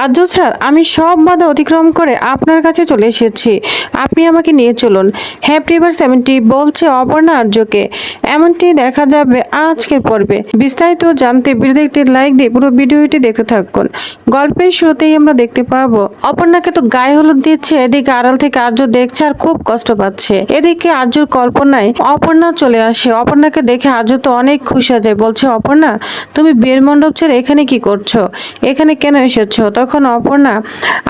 আর্য sir, আমি সব বাধা অতিক্রম করে আপনার কাছে চলে এসেছি। আপনি আমাকে নিয়ে চলুন। হ্যাপি এবার সেভেন্টি বলছে অপর্ণা আর্যকে। এমনটি দেখা যাবে আজকের পর্বে। বিস্তারিত জানতে ভিডিওতে একটি লাইক দিয়ে পুরো ভিডিওটি দেখতে থাকুন। গল্পের শুরুতেই আমরা দেখতে পাবো, অপর্ণাকে তো গায়ে হলুদ দিচ্ছে, এদিকে আড়াল থেকে আর্য দেখছে আর খুব কষ্ট পাচ্ছে। এদিকে আর্যর কল্পনায় অপর্ণা চলে আসে। অপর্ণাকে দেখে আর্য তো অনেক খুশি হয়ে যায়, বলছে, অপর্ণা, তুমি বিয়ের মণ্ডপ ছেড়ে এখানে কি করছ? এখানে কেন এসেছ? তখন অপর্ণা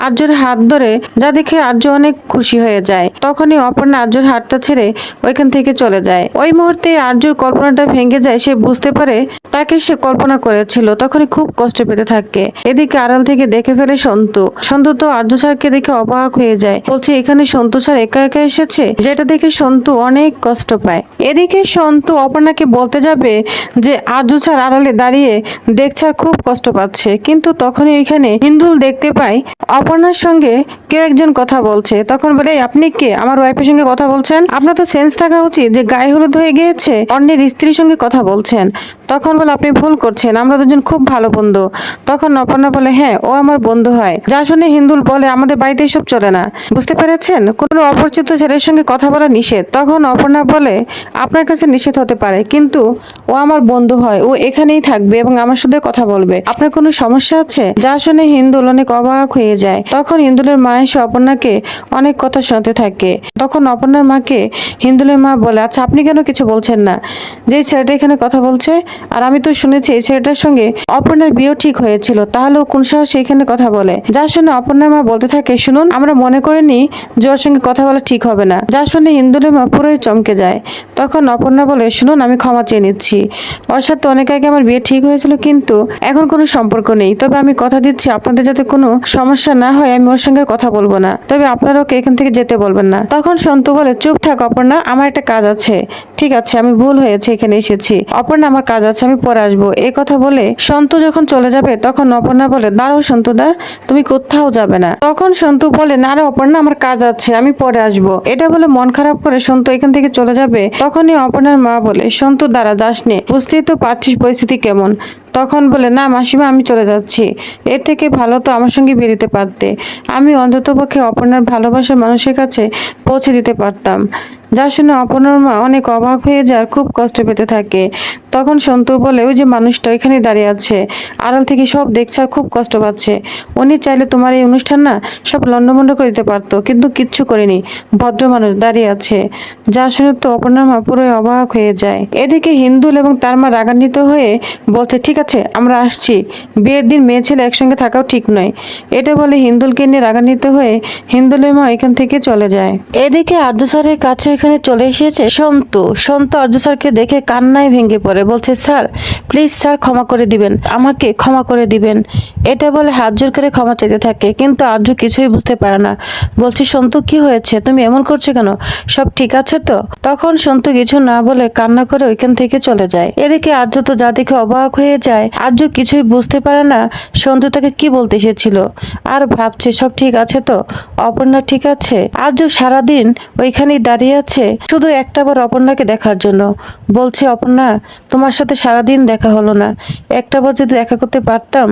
আর্যর হাত ধরে যা দেখে আর্য অনেক খুশি হয়ে যায়। তখনই অপর্ণা আর্যর হাতটা ছেড়ে ওইখান থেকে চলে যায়। ওই মুহূর্তে আর্যর কল্পনাটা ভেঙে যায়, সে বুঝতে পারে তাকে সে কল্পনা করেছিল, তখনই খুব কষ্ট পেতে থাকে। এদিকে আড়াল থেকে দেখে ফেলে সন্তু। সন্তু তো আর্য স্যারকে দেখে অবাক হয়ে যায়। বলছে, এখানে সন্তু স্যার একা একা এসেছে? যেটা দেখে সন্তু অনেক কষ্ট পায়। এদিকে সন্তু অপর্ণাকে বলতে যাবে যে, আর্য স্যার আড়ালে দাঁড়িয়ে দেখছে আর খুব কষ্ট পাচ্ছে। কিন্তু তখনই এখানে হিন্দুল দেখতে পাই, অপর্ণার সঙ্গে কেউ একজন কথা বলছে। তখন বলে আপনি কে? আমার ওয়াইফের সঙ্গে কথা বলছেন? আপনার তো সেন্স থাকা উচিত যে গায়ে হলুদ হয়ে গিয়েছে, অন্যের স্ত্রীর সঙ্গে কথা বলছেন। তখন বলে, আপনি ভুল করছেন, আমরা দুজন খুব ভালো বন্ধু। তখন অপর্ণা বলে হ্যাঁ ও আমার বন্ধু হয়। যা শুনে হিন্দুল বলে, আমাদের বাড়িতে এসব চলে না। বুঝতে পেরেছেন? কোনো অপরিচিত ছেলের সঙ্গে কথা বলা নিষেধ। তখন অপর্ণা বলে, আপনার কাছে নিষেধ হতে পারে, কিন্তু ও আমার বন্ধু হয়, ও এখানেই থাকবে এবং আমার সাথে কথা বলবে। আপনার কোনো সমস্যা আছে? যা শুনে হিন্দুল অনেক অবাক হয়ে যায়। তখন হিন্দুলের মা এসে অপর্ণাকে অনেক কথা শুনতে থাকে। তখন অপর্ণার মাকে হিন্দুলের মা বলে আচ্ছা আপনি কেন কিছু বলছেন না? যে ছেলেটা এখানে কথা বলছে, আর আমি তো শুনেছি এই ছেলেটার সঙ্গে অপর্ণার বিয়েও ঠিক হয়েছিল, তাহলে কোন সাহসে এখানে কথা বলে? যা শুনে অপর্ণার মা বলতে থাকে, শুনুন, আমরা মনে করিনি যে ওর সঙ্গে কথা বলা ঠিক হবে না। যা শুনে হিন্দুলের মা পুরোই চমকে যায়। তখন অপর্ণা বলে, শুনুন, আমি ক্ষমা চেয়ে নিচ্ছি। ওর সাথে অনেক আগে আমার বিয়ে ঠিক হয়েছিল, কিন্তু এখন কোনো সম্পর্ক নেই। তবে আমি কথা দিচ্ছি আপনাদের যাতে কোনো সমস্যা না হয়, আমি ওর সঙ্গে কথা বলব না। তবে আপনারা ওকে এখান থেকে যেতে বলবেন না। তখন সন্তু বলে, চুপ থাক অপর্ণা, আমার একটা কাজ আছে। ঠিক আছে, আমি ভুল হয়েছে, এখানে এসেছি। অপর্ণা, আমার কাজ আছে, আমি পরে আসব। এই কথা বলে সন্তু যখন চলে যাবে, তখন অপর্ণা বলে, দাঁড়াও সন্তুদা তুমি কোথাও যাবে না। তখন সন্তু বলে, না রে অপর্ণা, আমার কাজ আছে, আমি পরে আসব। এটা বলে মন খারাপ করে সন্তু এখান থেকে চলে যাবে। তখনই অপর্ণার মা বলে, সন্তু, দাঁড়া যাস নে বুঝতেই তো পারছিস পরিস্থিতি কেমন। তখন বলে, না মাসিমা, আমি চলে যাচ্ছি। এর থেকে ভালো তো আমার সঙ্গে বেরিতে পারতে। আমি অন্ততপক্ষে অপর্ণার ভালোবাসার মানুষের কাছে পৌঁছে দিতে পারতাম। যা শুনে অপর্ণার মা অনেক অবাক হয়ে যায় খুব কষ্ট পেতে থাকে। তখন সন্তু বলে, ওই যে মানুষটা এখানে দাঁড়িয়ে আছে। আড়াল থেকে সব দেখছে আর খুব কষ্ট পাচ্ছে। উনি চাইলে তোমার এই অনুষ্ঠান না সব লন্ডমন্ড করে দিতে পারতো, কিন্তু কিচ্ছু করেনি। ভদ্র মানুষ দাঁড়িয়ে আছে। যা শুনে তো অপর্ণার মা পুরোই অবাক হয়ে যায়। এদিকে হিন্দুল এবং তার মা রাগান্বিত হয়ে বলছে, ঠিক আছে, আমরা আসছি। বিয়ের দিন মেয়ে ছেলে একসঙ্গে থাকাও ঠিক নয়। এটা বলে হিন্দুলকে নিয়ে রাগান্বিত হয়ে হিন্দুলের মা এখান থেকে চলে যায়। এদিকে আর্য স্যারের কাছে এখানে চলে এসেছে সন্তু। সন্তু আর্য স্যারকে দেখে কান্নায় ভেঙে পড়ে। বলছে, স্যার প্লিজ স্যার ক্ষমা করে দিবেন, আমাকে ক্ষমা করে দিবেন। এটা বলে হাত জোর করে ক্ষমা চাইতে থাকে, কিন্তু আর্য কিছুই বুঝতে পারে না। বলছে, সন্তু, কি হয়েছে? তুমি এমন করছ কেন? সব ঠিক আছে তো? তখন সন্তু কিছু না বলে কান্না করে ওইখান থেকে চলে যায়। এদিকে আর্য তো যা দেখে অবাক হয়ে যায়। আর্য কিছুই বুঝতে পারে না, সন্তু তাকে কি বলতে এসেছিল। আর ভাবছে, সব ঠিক আছে তো? অপর্ণা ঠিক আছে? আর্য সারাদিন ওইখানেই দাঁড়িয়ে আছে, শুধু একটা বার অপর্ণাকে দেখার জন্য। বলছে, অপর্ণা তোমার সাথে সারাদিন দেখা হলো না। একটা বার যদি দেখা করতে পারতাম,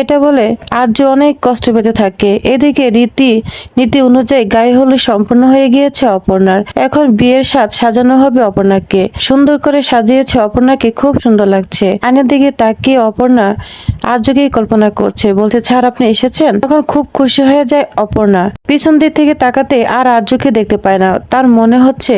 এটা বলে আর্য অনেক কষ্ট পেতে থাকে। এদিকে রীতি, নীতি অনুযায়ী গায়ে হলুদ সম্পূর্ণ হয়ে গিয়েছে অপর্ণার। এখন বিয়ের সাজ সাজানো হবে অপর্ণাকে। সুন্দর করে সাজিয়েছে অপর্ণাকে, খুব সুন্দর লাগছে। আয়নার দিকে তাকিয়ে অপর্ণা আর্যকেই কল্পনা করছে, বলছে স্যার আপনি এসেছেন? তখন খুব খুশি হয়ে যায় অপর্ণা। পিছন দিক থেকে তাকাতে আর আর্যকে দেখতে পায় না। তার মনে হচ্ছে,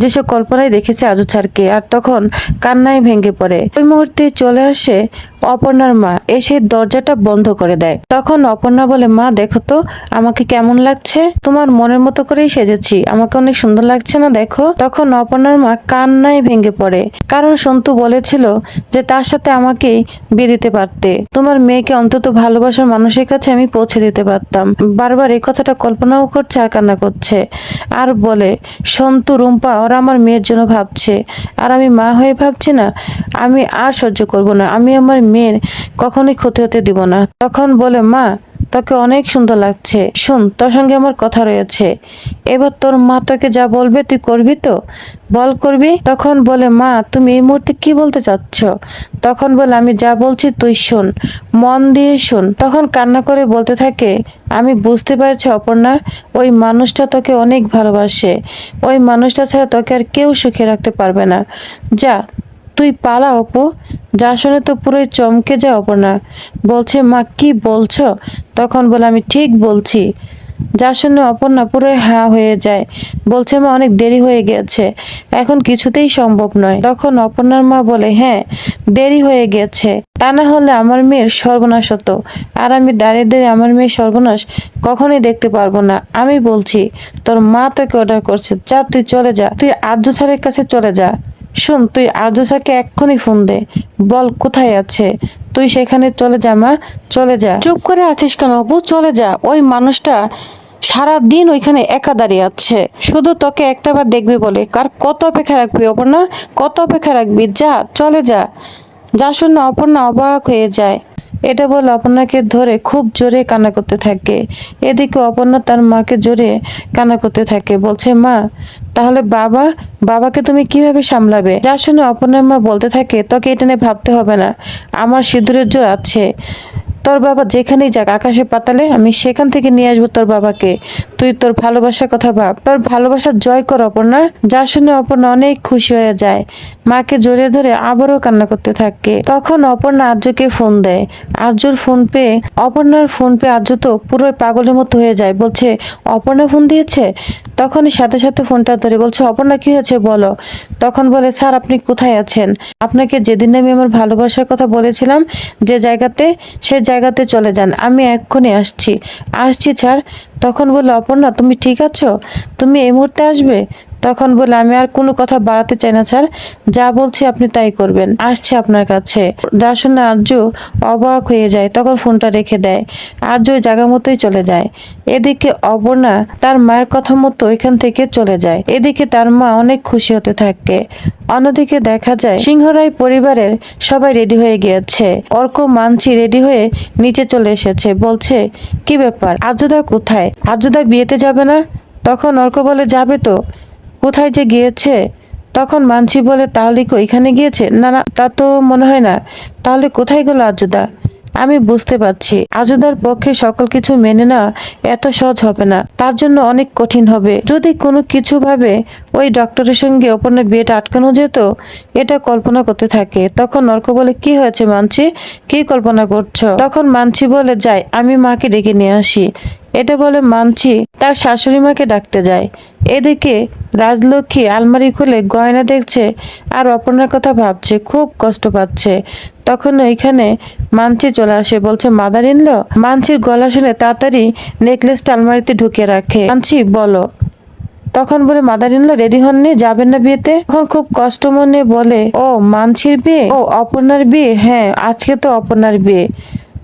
যেসব কল্পনায় দেখেছে আজু ছাড়কে আর তখন কান্নায় ভেঙে পড়ে। ওই মুহূর্তে চলে আসে অপর্ণার মা এসে দরজাটা বন্ধ করে দেয়। তখন অপর্ণা বলে, মা, দেখো তো, আমাকে কেমন লাগছে? তোমার মনের মতো করেই সেজেছি। আমাকে অনেক সুন্দর লাগছে না, দেখো। তখন অপর্ণার মা কান্নায় ভেঙে পড়ে। কারণ সন্তু বলেছিল যে, তার সাথে আমাকেই বিয়ে দিতে পারতে। তোমার মেয়েকে অন্তত ভালোবাসার মানুষের কাছে আমি পৌঁছে দিতে পারতাম। বারবার এই কথাটা কল্পনাও করছে আর কান্না করছে। আর বলে, সন্তু, রুম্পা, ওরা আমার মেয়ের জন্য ভাবছে। আর আমি মা হয়ে ভাবছি না। আমি আর সহ্য করব না। আমি আমার মেয়ের কখনোই ক্ষতি হতে দিব না। তখন বলে, মা, তোকে অনেক সুন্দর লাগছে। শোন, তোর সঙ্গে আমার কথা রয়েছে। এবার তোর মা তোকে যা বলবে তুই করবি তো? বল, করবি? তখন বলে, মা, তুমি এই মুহূর্তে কি বলতে চাচ্ছ? তখন বলে, আমি যা বলছি তুই শোন, মন দিয়ে শোন। তখন কান্না করে বলতে থাকে, আমি বুঝতে পারছি অপর্ণা, ওই মানুষটা তোকে অনেক ভালোবাসে। ওই মানুষটা ছাড়া তোকে আর কেউ সুখে রাখতে পারবে না। যা তুই পালা অপু। যা শুনে তো পুরোই চমকে যায় অপর্ণা। বলছে, মা, কি বলছো? তখন বলে, আমি ঠিক বলছি। যা শুনে অপর্ণা পুরোই হাঁ হয়ে যায়। বলছে, মা, অনেক দেরি হয়ে গেছে। এখন কিছুতেই সম্ভব নয়। তখন অপর্ণার মা বলে হ্যাঁ দেরি হয়ে গেছে। তা না হলে আমার মেয়ের সর্বনাশ হতো। আর আমি দাঁড়িয়ে দাঁড়িয়ে আমার মেয়ের সর্বনাশ কখনোই দেখতে পারব না। আমি বলছি, তোর মা তোকে অর্ডার করছে। যা, তুই চলে যা। তুই আর্য স্যারের কাছে চলে যা। শোন, তুই আর্য স্যারকে এক্ষুনি ফোন দে। বল কোথায় আছে? তুই সেখানে চলে যা, মা। চলে যা। চুপ করে আছিস কেন অপু? চলে যা। ওই মানুষটা সারা দিন ওইখানে একা দাঁড়িয়ে আছে। শুধু তোকে একটাবার দেখবি বলে। কার কত অপেক্ষা রাখবি অপর্ণা? কত অপেক্ষা রাখবি? যা, চলে যা। যা শুনে অপর্ণা অবাক হয়ে যায়। এটা বলে অপর্ণাকে ধরে খুব জোরে কান্না করতে থাকে। এদিকে অপর্ণা তার মাকে জোরে কান্না করতে থাকে, বলছে, মা, তাহলে বাবা, বাবাকে তুমি কীভাবে সামলাবে? যা শুনে অপর্ণার মা বলতে থাকে, তোকে এটা নিয়ে ভাবতে হবে না, আমার সিঁদুরের জোর আছে। তোর বাবা যেখানেই যাক, আকাশে পাতালে আমি সেখান থেকে নিয়ে আসব তোর বাবাকে। তুই তোর ভালোবাসার কথা ভাব। তোর ভালোবাসা জয় কর অপর্ণা। যা শুনে অপর্ণা অনেক খুশি হয়ে যায়। মাকে জড়িয়ে ধরে আবারও কান্না করতে থাকে। তখন অপর্ণা আর্যকে ফোন দেয়। আর্যর ফোন পেয়ে অপর্ণার ফোন পেয়ে আর্য তো পুরো পাগলের মতো হয়ে যায়। বলছে, অপর্ণা ফোন দিয়েছে? তখনই সাথে সাথে ফোনটা ধরে বলছে, অপর্ণা, কি হয়েছে বলো? তখন বলে, স্যার, আপনি কোথায় আছেন? আপনাকে যেদিন আমি আমার ভালোবাসার কথা বলেছিলাম, যে জায়গাতে সে জায়গাতে চলে যান। আমি এক্ষুনি আসছি। আসছি, স্যার? তখন বলে অপর্ণা, তুমি ঠিক আছো? তুমি এই মুহূর্তে আসবে? তখন বলে, আমি আর কোনো কথা বাড়াতে চাই না, স্যার। যা বলছি আপনি তাই করবেন। আসছে আপনার কাছে। যা শুনে আর্য অবাক হয়ে যায়, তখন ফোনটা রেখে দেয়। আর্য জায়গা মতোই চলে যায়। এদিকে অপর্ণা তার মায়ের কথা মতো এখান থেকে চলে যায়। এদিকে তার মা অনেক খুশি হতে থাকে। অন্যদিকে দেখা যায় সিংহরাই পরিবারের সবাই রেডি হয়ে গিয়েছে। অর্ক মানছি রেডি হয়ে নিচে চলে এসেছে। বলছে, কি ব্যাপার? আর্যদা কোথায়? আর্যদা বিয়েতে যাবে না? তখন অর্ক বলে, যাবে তো। কোথায় যে গিয়েছে? তখন মানসি বলে, তাহলে কি ওইখানে গিয়েছে? না না, তা তো মনে হয় না। তাহলে কোথায় গেল আজুদা? আমি বুঝতে পারছি। আজুদার পক্ষে সকল কিছু মেনে না এত সহজ হবে না। তার জন্য অনেক কঠিন হবে। যদি কোনো কিছু ভাবে ওই ডক্টরের সঙ্গে অপর্ণার বিয়েটা আটকানো যেত, এটা কল্পনা করতে থাকে। তখন নর্ক বলে, কি হয়েছে মানছি? কি কল্পনা করছ? তখন মানছি বলে, যাই, আমি মাকে ডেকে নিয়ে আসি। এটা বলে মানছি তার শাশুড়ি মাকে ডাকতে যায়। এদিকে রাজলক্ষ্মী আলমারি খুলে গয়না দেখছে আর অপর্ণার কথা ভাবছে, খুব কষ্ট পাচ্ছে। তখন ওইখানে মানছি চলে আসে, বলছে, মাদার ইনলো মানছির গলা শুনে তাড়াতাড়ি নেকলেসটা আলমারিতে ঢুকে রাখে। মানছি বলো। তখন বলে, মাদার ইনলো রেডি হননি, যাবেন না বিয়েতে? তখন খুব কষ্ট মনে বলে, ও মানছির বিয়ে? ও, অপর্ণার বিয়ে? হ্যাঁ আজকে তো অপর্ণার বিয়ে।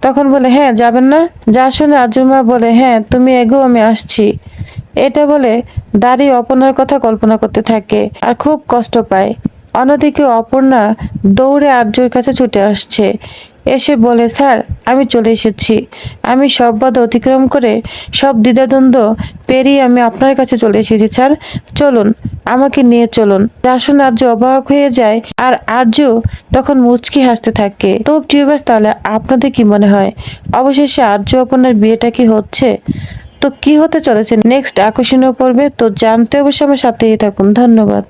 তখন বলে হ্যাঁ যাবেন না? যা শুনে আজুমা বলে হ্যাঁ তুমি এগো আমি আসছি। এটা বলে দাঁড়িয়ে অপর্ণার কথা কল্পনা করতে থাকে আর খুব কষ্ট পায়। অন্যদিকে অপর্ণা দৌড়ে আর্যর কাছে ছুটে আসছে। এসে বলে, স্যার, আমি চলে এসেছি। আমি সব বাধা অতিক্রম করে সব দ্বিধাদ্বন্দ্ব পেরিয়ে আমি আপনার কাছে চলে এসেছি, স্যার। চলুন আমাকে নিয়ে চলুন। যা আর্য অবাক হয়ে যায়, আর আর্য তখন মুচকি হাসতে থাকে। তো টিউবাস তাহলে আপনাদের কি মনে হয়? অবশেষে আর্য আপনার বিয়েটা কি হচ্ছে? তো কি হতে চলেছে? নেক্সট আকর্ষণীয় পর্বে, তো জানতে অবশ্যই আমার সাথেই থাকুন। ধন্যবাদ।